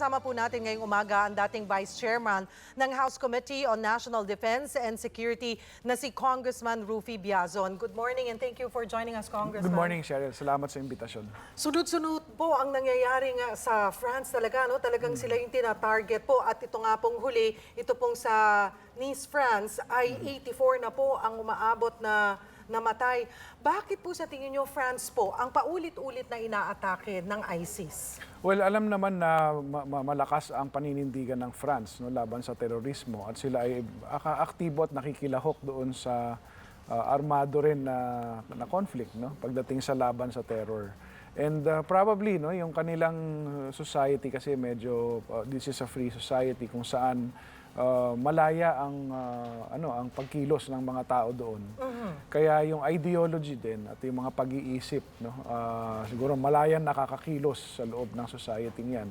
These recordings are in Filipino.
kasama po natin ngayong umaga ang dating Vice Chairman ng House Committee on National Defense and Security na si Congressman Rufy Biazon. Good morning and thank you for joining us, Congressman. Good morning, Cheryl. Salamat sa imbitasyon. Sunod-sunod po ang nangyayari nga sa France talaga, no? Talagang sila yung tina-target po. At ito nga pong huli, ito pong sa Nice, France, ay 84 na po ang umaabot na namatay. Bakit po sa tingin nyo, France po, ang paulit-ulit na inaatake ng ISIS? Well, alam naman na ma- ma- malakas ang paninindigan ng France no, laban sa terorismo at sila ay aktibo at nakikilahok doon sa uh, armado rin na, na conflict no, pagdating sa laban sa terror. And uh, probably no, yung kanilang society kasi medyo uh, this is a free society kung saan uh, malaya ang uh, ano ang pagkilos ng mga tao doon. Kaya yung ideology din at yung mga pag-iisip no uh, siguro malayan nakakakilos sa loob ng society niyan.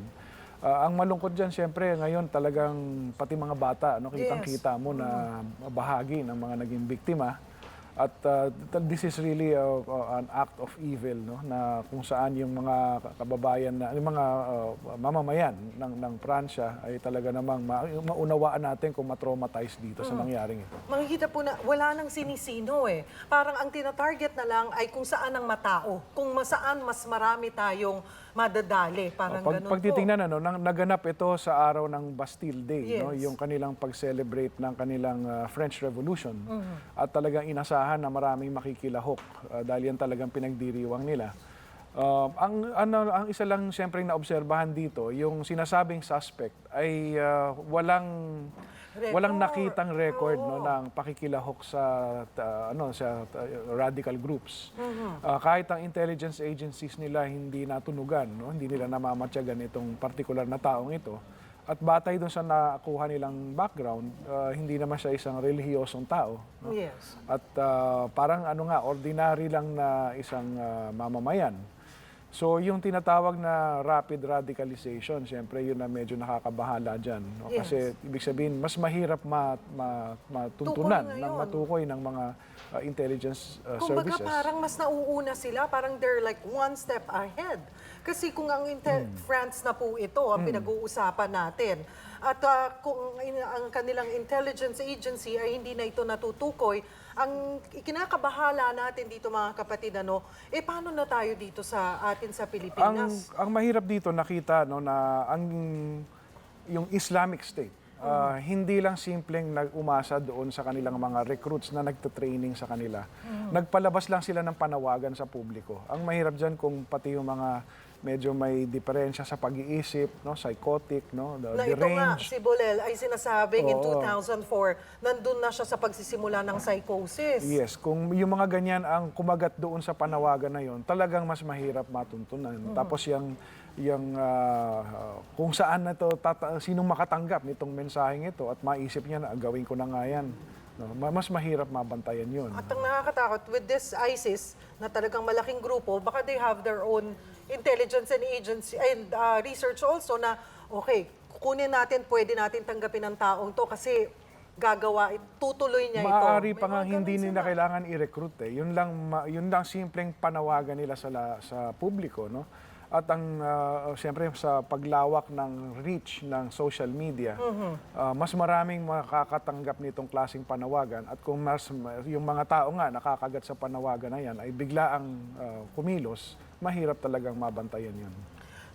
Uh, ang malungkot diyan siyempre ngayon talagang pati mga bata no kitang-kita mo na bahagi ng mga naging biktima. At uh, th- this is really uh, uh, an act of evil no na kung saan yung mga kababayan na yung mga uh, mamamayan ng ng Pransya ay talaga namang ma- maunawaan natin kung ma-traumatize dito sa nangyaring ito. Makikita po na wala nang sinisino eh. Parang ang tina-target na lang ay kung saan ang matao. Kung ma- saan mas marami tayong madadali. Parang Pag, ganun pag titingnan ano, nang, naganap ito sa araw ng Bastille Day, no, Yes. yung kanilang pag-celebrate ng kanilang uh, French Revolution. Mm-hmm. At talagang inasahan na maraming makikilahok uh, dahil yan talagang pinagdiriwang nila. Um, ang ano ang isa lang siyempre naobserbahan dito, yung sinasabing suspect ay uh, walang walang Record. nakitang record no ng pakikilahok sa ta- ano sa ta- radical groups. Ah, kahit ang intelligence agencies nila hindi natunugan, no, hindi nila namamatyagan itong particular na taong ito. At batay doon sa nakuha nilang background, ah, hindi naman siya isang relihiyosong tao. no? Yes. At ah, parang ano nga, ordinary lang na isang ah, mamamayan. So yung tinatawag na rapid radicalization, siyempre yun na medyo nakakabahala dyan. no? Yes. Kasi ibig sabihin, mas mahirap ma, ma, matuntunan, ng matukoy ng mga ah, intelligence ah, Kumbaga services. parang mas nauuna sila, parang they're like one step ahead. Kasi kung ang inte- Hmm. France na po ito, ang pinag-uusapan natin, at ah, kung in- ang kanilang intelligence agency ay hindi na ito natutukoy, ang ikinakabahala natin dito mga kapatid, ano, eh paano na tayo dito sa atin sa ang Pilipinas? ang mahirap dito nakita no na ang yung Islamic State ah, hindi lang simpleng nag-umasa doon sa kanilang mga recruits na nagte-training sa kanila. Nagpalabas lang sila ng panawagan sa publiko. Ang mahirap diyan kung pati yung mga medyo may diferensya sa pag-iisip, no, psychotic, no, the, na ito nga, deranged. si Bolel ay sinasabing in Oo. 2004, nandun na siya sa pagsisimula ng psychosis. Yes, kung yung mga ganyan ang kumagat doon sa panawagan na yon, talagang mas mahirap matuntunan. Tapos yung yung ah, kung saan na to tata- sinong makatanggap nitong mensaheng ito at maisip niya na gawin ko na nga yan. No, ma- mas mahirap mabantayan yon. At ang nakakatakot, with this ISIS, na talagang malaking grupo, baka they have their own intelligence and agency and uh, research also na, okay, kukunin natin, pwede natin tanggapin ang taong to kasi gagawa, tutuloy niya ito. Maaari pa nga hindi nila kailangan i-recruit eh. Yun lang yun lang simpleng panawagan nila sa la- sa publiko, no? At ang ah, siyempre sa paglawak ng reach ng social media, ah, mas maraming makakatanggap nitong klaseng panawagan at kung mas yung mga tao nga nakakagat sa panawagan na yan ay bigla ang ah, kumilos, mahirap talagang mabantayan yun.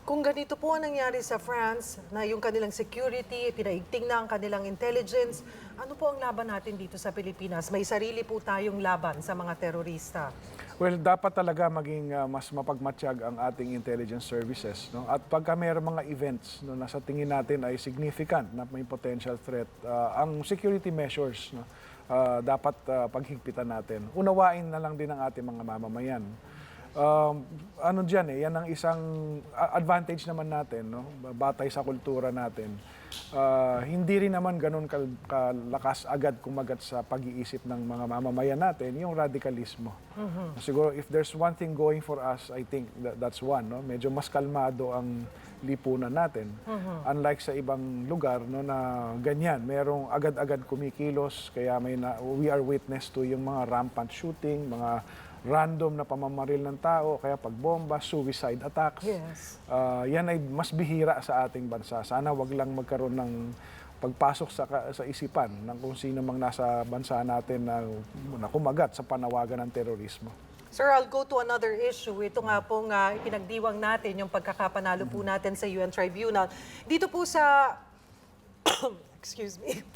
Kung ganito po ang nangyari sa France, na yung kanilang security, pinaigting na ang kanilang intelligence, ano po ang laban natin dito sa Pilipinas? May sarili po tayong laban sa mga terorista. Well, dapat talaga maging uh, mas mapagmatsyag ang ating intelligence services. No? At pagka mayroong mga events no, na sa tingin natin ay significant na may potential threat, uh, ang security measures no, uh, dapat uh, paghigpitan natin. Unawain na lang din ang ating mga mamamayan. Um, ano dyan eh, yan ang isang advantage naman natin, no? batay sa kultura natin. Ah, hindi rin naman ganun kal- kalakas agad kumagat sa pag-iisip ng mga mamamayan natin, yung radikalismo. Siguro if there's one thing going for us, I think that, that's one. No? Medyo mas kalmado ang lipunan natin. Unlike sa ibang lugar no, na ganyan, merong agad-agad kumikilos, kaya may na, we are witness to yung mga rampant shooting, mga random na pamamaril ng tao, kaya pagbomba, suicide attacks. Yes. Ah, yan ay mas bihira sa ating bansa. Sana wag lang magkaroon ng pagpasok sa, sa isipan ng kung sino mang nasa bansa natin na, na kumagat sa panawagan ng terorismo. Sir, I'll go to another issue. Ito nga pong uh, pinagdiwang natin, yung pagkakapanalo po natin sa UN Tribunal. Dito po sa... Excuse me.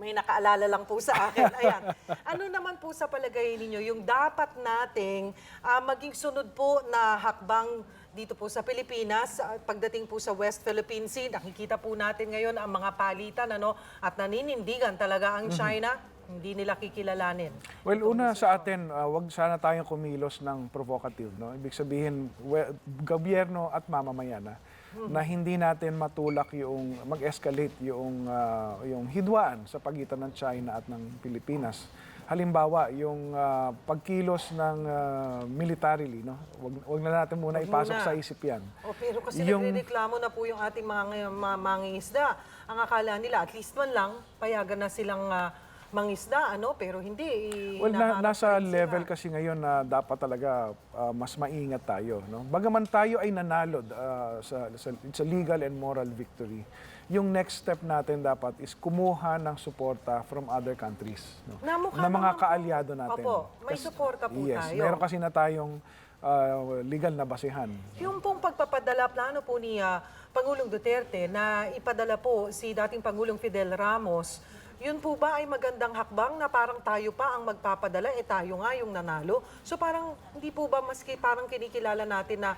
May nakaalala lang po sa akin. Ayan. Ano naman po sa palagay ninyo, yung dapat nating ah, maging sunod po na hakbang dito po sa Pilipinas, ah, pagdating po sa West Philippine Sea, nakikita po natin ngayon ang mga palitan ano, at naninindigan talaga ang China, hindi nila kikilalanin. Well, una sa atin, uh, wag sana tayong kumilos ng provocative. No? Ibig sabihin, we- gobyerno at mamamayan na, na hindi natin matulak yung, mag-escalate yung, uh, yung hidwaan sa pagitan ng China at ng Pilipinas. Halimbawa, yung uh, pagkilos ng uh, militarily, no? wag, wag na natin muna Wag ipasok muna. sa isipan. O, pero kasi Yung- nagrereklamo na po yung ating mga, mangingisda. Ang akala nila, at least man lang, payagan na silang ah, mangisda, ano? Pero hindi. eh, Well, na, nasa level kasi ngayon na dapat talaga ah, mas maingat tayo. No? Bagaman tayo ay nanalo ah, sa, sa, it's a legal and moral victory, yung next step natin dapat is kumuha ng suporta from other countries. No? Namukha na mga kaalyado natin. Opo, may suporta po yes, tayo. meron kasi na tayong ah, legal na basihan. Yung pong pagpapadala, plano po ni ah, Pangulong Duterte na ipadala po si dating Pangulong Fidel Ramos, yun po ba ay magandang hakbang na parang tayo pa ang magpapadala, eh tayo nga yung nanalo? So parang hindi po ba maski parang kinikilala natin na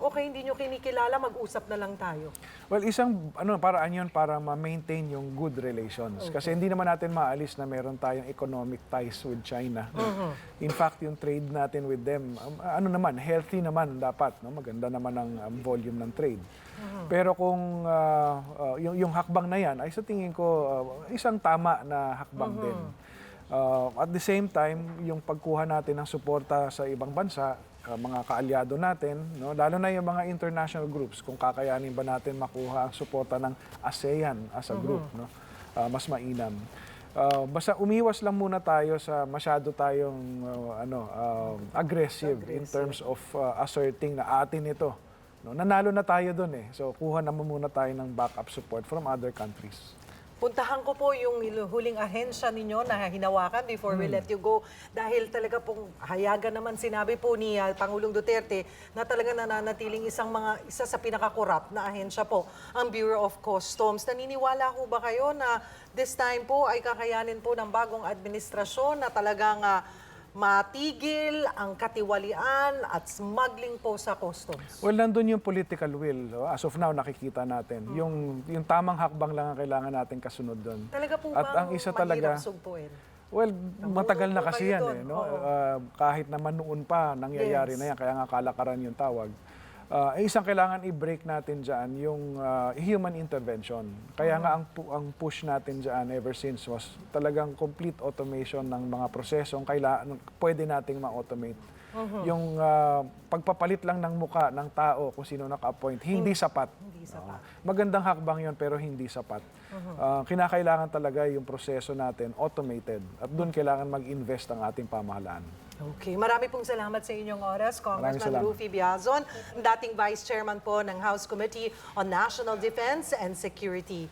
okay, hindi nyo kinikilala, mag-usap na lang tayo. Well, isang ano paraan 'yon para ma-maintain yung good relations. Kasi hindi naman natin maalis na meron tayong economic ties with China. In fact, yung trade natin with them, um, ano naman, healthy naman dapat, no? Maganda naman ang um, volume ng trade. Pero kung ah, ah, yung, yung hakbang na yan, ay sa tingin ko ah, isang tama na hakbang din. Uh, at the same time, yung pagkuha natin ng suporta sa ibang bansa, uh, mga kaalyado natin, no? lalo na yung mga international groups, kung kakayanin ba natin makuha ang suporta ng ASEAN as a group, no? Uh, mas mainam. Uh, basta umiwas lang muna tayo sa masyado tayong uh, ano uh, aggressive, in terms of uh, asserting na atin ito. No? Nanalo na tayo doon eh. So kuha naman muna tayo ng backup support from other countries. Puntahan ko po yung huling ahensya ninyo na hinawakan before we let you go. Dahil talaga pong hayagan naman sinabi po ni ah, Pangulong Duterte na talaga nananatiling isang mga isa sa pinakakorap na ahensya po, ang Bureau of Customs. Naniniwala ho ba kayo na this time po ay kakayanin po ng bagong administrasyon na talagang ah, matigil ang katiwalian at smuggling po sa customs? Well, nandun yung political will. As of now, nakikita natin. Yung, yung tamang hakbang lang ang kailangan natin kasunod doon. Talaga po At ang isa talaga, sugpuin? well, matagal na kasi yan doon. eh. No? Oo. Ah, kahit naman noon pa, nangyayari Yes. na yan. Kaya nga kalakaran yung tawag. Eh, isang kailangan i-break natin dyan, yung ah, human intervention. Kaya nga ang, ang push natin dyan ever since was talagang complete automation ng mga prosesong kailangan, pwede nating ma-automate. Yung ah, pagpapalit lang ng muka ng tao kung sino naka-appoint, hindi sapat. Hindi sapat. Oo. magandang hakbang yon pero hindi sapat. Ah, kinakailangan talaga yung proseso natin automated at doon kailangan mag-invest ang ating pamahalaan. Okay, marami pong salamat sa inyong oras, Congressman. Rufy Biazon, dating Vice Chairman po ng House Committee on National Defense and Security.